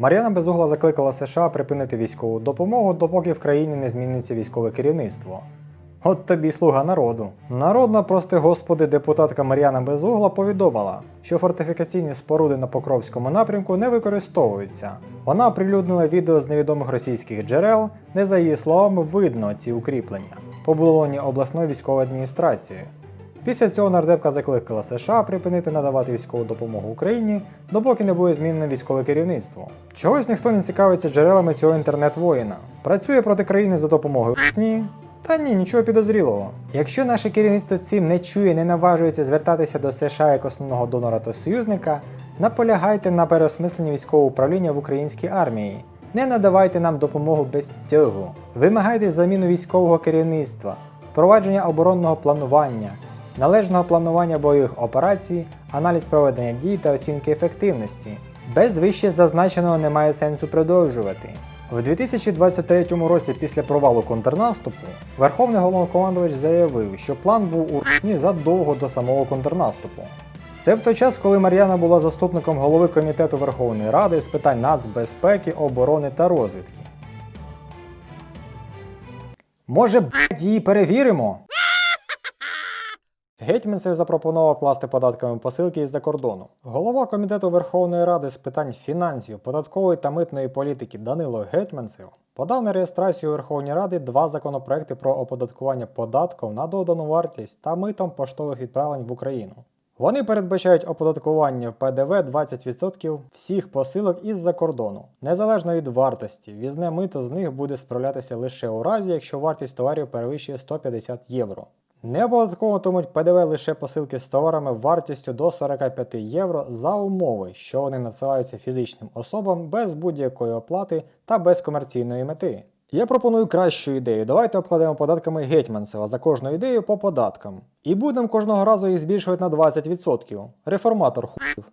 Мар'яна Безугла закликала США припинити військову допомогу, допоки в країні не зміниться військове керівництво. От тобі слуга народу. Народна, прости господи, депутатка Мар'яна Безугла повідомила, що фортифікаційні споруди на Покровському напрямку не використовуються. Вона оприлюднила відео з невідомих російських джерел, де, за її словами, видно ці укріплення, побудовані обласною військовою адміністрацією. Після цього нардепка закликала США припинити надавати військову допомогу Україні, допоки не буде змінено військове керівництво. Чогось ніхто не цікавиться джерелами цього інтернет-воїна. Працює проти країни за допомогою ні. Та ні, нічого підозрілого. Якщо наше керівництво цим не чує, не наважується звертатися до США як основного донора та союзника, наполягайте на переосмисленні військового управління в українській армії. Не надавайте нам допомогу без цього. Вимагайте заміну військового керівництва, впровадження оборонного планування, належного планування бойових операцій, аналіз проведення дій та оцінки ефективності. Без вище зазначеного немає сенсу продовжувати. В 2023 році, після провалу контрнаступу, Верховний головнокомандувач заявив, що план був у рні задовго до самого контрнаступу. Це в той час, коли Мар'яна була заступником голови комітету Верховної Ради з питань нацбезпеки, оборони та розвідки. Може, блядь, її перевіримо? Гетьманцев запропонував класти податками посилки із-за кордону. Голова комітету Верховної Ради з питань фінансів, податкової та митної політики Данило Гетьманцев подав на реєстрацію у Верховній Ради два законопроекти про оподаткування податком на додану вартість та митом поштових відправлень в Україну. Вони передбачають оподаткування ПДВ 20% всіх посилок із-за кордону, незалежно від вартості. Візне мито з них буде справлятися лише у разі, якщо вартість товарів перевищує 150 євро. Не оподатковуватимуть ПДВ лише посилки з товарами вартістю до 45 євро за умови, що вони надсилаються фізичним особам без будь-якої оплати та без комерційної мети. Я пропоную кращу ідею. Давайте обкладемо податками Гетьманцева за кожну ідею по податкам. І будемо кожного разу їх збільшувати на 20%. Реформатор хуїв.